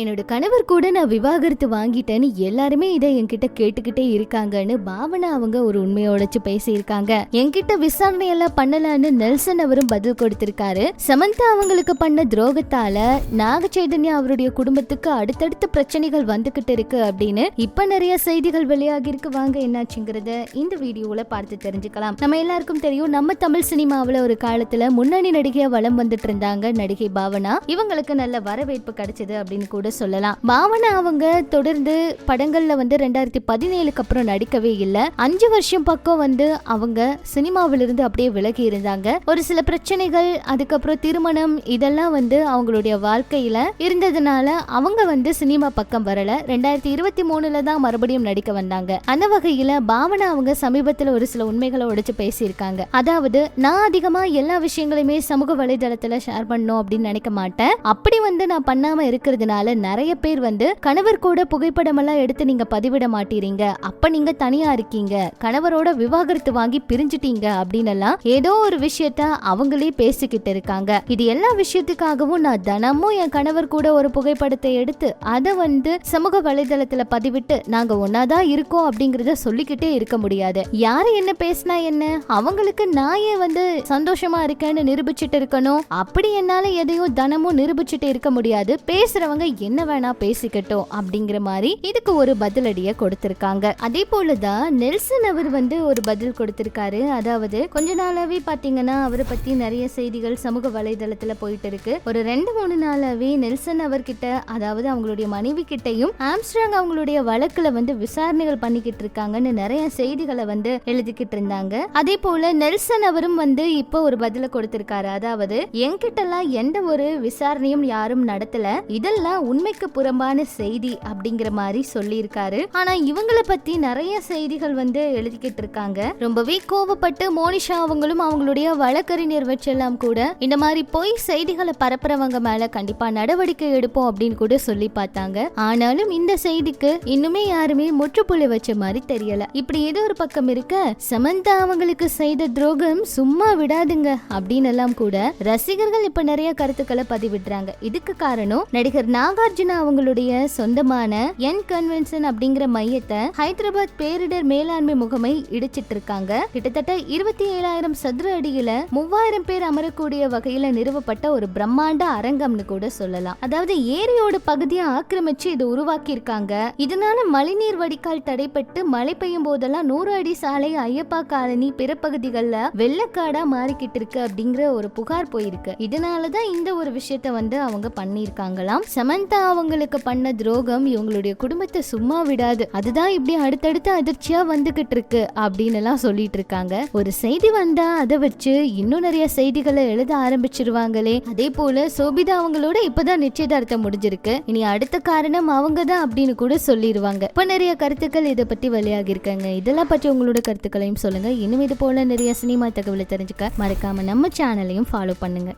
என்னோட கணவர் கூட நான் விவாகரத்து வாங்கிட்டேன்னு எல்லாருமே இதை என்கிட்ட கேட்டுக்கிட்டே இருக்காங்கன்னு பாவனா அவங்க ஒரு உண்மையை உடைச்சு பேசியிருக்காங்க. என்கிட்ட விசாரணை எல்லாம் பண்ணலான்னு நெல்சன் அவரும் பதில் கொடுத்திருக்காரு. சமந்தா அவங்களுக்கு பண்ண துரோகத்தால நாக சைதன்யா அவருடைய குடும்பத்துக்கு அடுத்தடுத்த பிரச்சனைகள் வந்துகிட்டு இருக்கு அப்படின்னு இப்ப நிறைய செய்திகள் வெளியாகி இருக்கு வாங்க என்னாச்சுங்கிறத இந்த வீடியோல பார்த்து தெரிஞ்சுக்கலாம். நம்ம எல்லாருக்கும் தெரியும் நம்ம தமிழ் சினிமாவில ஒரு காலத்துல முன்னணி நடிகையா வளம் வந்துட்டு இருந்தாங்க நடிகை பாவனா. இவங்களுக்கு நல்ல வரவேற்பு கிடைச்சது அப்படின்னு கூட சொல்லலாம். பாவனா அவங்க தொடர்ந்து படங்கள்ல வந்து ரெண்டாயிரத்தி பதினேழுக்கு அப்புறம் நடிக்கவே இல்லை. அஞ்சு வருஷம் பக்கம் வந்து அவங்க சினிமாவிலிருந்து அப்படியே விலகி இருந்தாங்க. ஒரு சில பிரச்சனைகள் அதுக்கப்புறம் திருமணம் இதெல்லாம் வந்து அவங்களுடைய வாழ்க்கையில இருந்ததுனால அவங்க வந்து சினிமா பக்கம் வரல. ரெண்டாயிரத்தி இருபத்தி மூணுல தான் மறுபடியும் நடிக்க வந்தாங்க. அந்த வகையில பாவனா அவங்க சமீபத்தில் ஒரு சில உண்மைகளை உடைச்சு பேசியிருக்காங்க. அதாவது நான் அதிகமா எல்லா விஷயங்களையுமே சமூக வலைதளத்துல ஷேர் பண்ணும் அப்படின்னு நினைக்க மாட்டேன். அப்படி வந்து நான் பண்ணாம இருக்கிறதுனால நிறைய பேர் வந்து கணவர் கூட புகைப்படம் எல்லாம் எடுத்து நீங்க பதிவிட மாட்டீங்க அப்ப நீங்க தனியா இருக்கீங்க. கணவரோட விவாகரத்து வாங்கி பிரிஞ்சிட்டீங்க அப்படின்னு எல்லாம் ஏதோ ஒரு விஷயத்த அவங்களே பேசிக்கிட்டு இருக்காங்க. இது எல்லா விஷயத்துக்காகவும் நான் தினமும் என் கணவர் கூட ஒரு புகைப்படத்தை எடுத்து அதை வந்து சமூக வலைதளத்துல பதிவிட்டு நாங்க ஒன்னாதான் இருக்கோம் அப்படிங்கறத சொல்லிக்கிட்டே இருக்க முடியாது. யாரு என்ன பேசினா என்ன? அவங்களுக்கு நான் ஏன் வந்து சந்தோஷமா இருக்கேன்னு நிரூபிச்சுட்டு இருக்கணும்? அப்படி என்னால எதையும் தினமும் நிரூபிச்சுட்டு இருக்க முடியாது. பேசுறவங்க என்ன வேணா பேசிக்கட்டும் அப்படிங்கிற மாதிரி இதுக்கு ஒரு பதிலடிய கொடுத்திருக்காங்க. அதே போலதான் நெல்சன் அவர் வந்து ஒரு பதில் கொடுத்திருக்காரு. அதாவது கொஞ்ச நாளாவே பாத்தீங்கன்னா அவரை பத்தி நிறைய செய்திகள் சமூக வலைதளத்துல போயிட்டு இருக்கு. ஒரு ரெண்டு மூணு நாளாவே நெல்சன் அவர்கிட்ட அதாவது அவங்களுடைய மனைவி கிட்டையும் ஆம்ஸ்ட்ராங் அவங்களுடைய வழக்குல வந்து விசாரணைகள் பண்ணிக்கிட்டு இருக்காங்கன்னு நிறைய செய்திகளை வந்து எழுதிக்கிட்டு இருந்தாங்க. அதே போல நெல்சன் அவரும் வந்து இப்போ ஒரு பதில கொடுத்திருக்காரு. அதாவது என்கிட்ட எல்லாம் எந்த ஒரு விசாரணையும் யாரும் நடத்தல. இதெல்லாம் உண்மைக்கு புறம்பான செய்தி அப்படிங்கிற மாதிரி சொல்லியிருக்காரு. ஆனா இவங்களை பத்தி நிறைய செய்திகள் வந்து எழுதிக்கிட்டு இருக்காங்க. ரொம்பவே கோவப்பட்டு மோனிஷா அவங்களும் அவங்களுடைய வழக்கறிஞர் வச்செல்லாம் கூட இந்த மாதிரி பொய் செய்திகளை பரப்புறவங்க மேல கண்டிப்பா நடவடிக்கை எடுப்போம் அப்படின்னு கூட சொல்லி பார்த்தாங்க. ஆனாலும் இந்த செய்திக்கு இன்னுமே யாருமே முற்றுப்புள்ளி வச்ச மாதிரி தெரியல. இப்படி ஏதோ ஒரு பக்கம் இருக்க சமந்தா அவங்களுக்கு செய்த துரோகம் சும்மா விடாதுங்க அப்படின்னு எல்லாம் கூட ரசிகர்கள் இப்ப நிறைய கருத்துக்களை பதிவிடுறாங்க. இதுக்கு காரணம் நடிகர் நாகார்ஜுனா அவங்களுடைய சொந்தமான என் கன்வென்ஷன் அப்படிங்கிற மையத்தை ஹைதராபாத் பேரிடர் மேலாண்மை முகமை இடிச்சிட்டு இருக்காங்க. கிட்டத்தட்ட இருபத்தி ஏழாயிரம் சதுர அடியில மூவாயிரம் பேர் அமரக்கூடிய வகையில நிறுவப்பட்ட ஒரு பிரம்மாண்ட அரங்கம்னு கூட சொல்லலாம். அதாவது ஏரியோட பகுதியை ஆக்கிரமிச்சு இது உருவாக்கி இருக்காங்க இதனால மழைநீர் வடிகால் தடைப்பட்டு மழை பெய்யும் போதெல்லாம் நூறு அடி சாலை ஐயப்பா காலனி பிற பகுதிகளில் வெள்ளக்காடா மாறிக்கிட்டு இருக்கு அப்படிங்கிற ஒரு புகார் போயிருக்கு. இதனாலதான் இந்த ஒரு விஷயத்த வந்து அவங்க பண்ணியிருக்காங்களாம். சமந்தா அவங்களுக்கு பண்ண துரோகம் இவங்களுடைய குடும்பத்தை சும்மா விடாது. அதுதான் இப்படி அடுத்தடுத்து அதிர்ச்சியா வந்துகிட்டு இருக்கு அப்படின்னு எல்லாம் சொல்லிட்டு இருக்காங்க. ஒரு செய்தி வந்தா அதை வச்சு இன்னும் நிறைய செய்திகளை எழுத ஆரம்பிச்சிருவாங்களே. அதே போல சோபிதா அவங்களோட இப்பதான் நிச்சயதார்த்தம் முடிஞ்சிருக்கு. இனி அடுத்த காரணம் அவங்க தான் அப்படின்னு கூட சொல்லிடுவாங்க இப்ப நிறைய கருத்துக்கள் இதை பத்தி வெளியாகி இருக்காங்க. இதெல்லாம் பற்றி உங்களோட கருத்துக்களையும் சொல்லுங்க. இன்னும் இது போல நிறைய சினிமா தகவலை தெரிஞ்சுக்க மறக்காம நம்ம சேனலையும் ஃபாலோ பண்ணுங்க.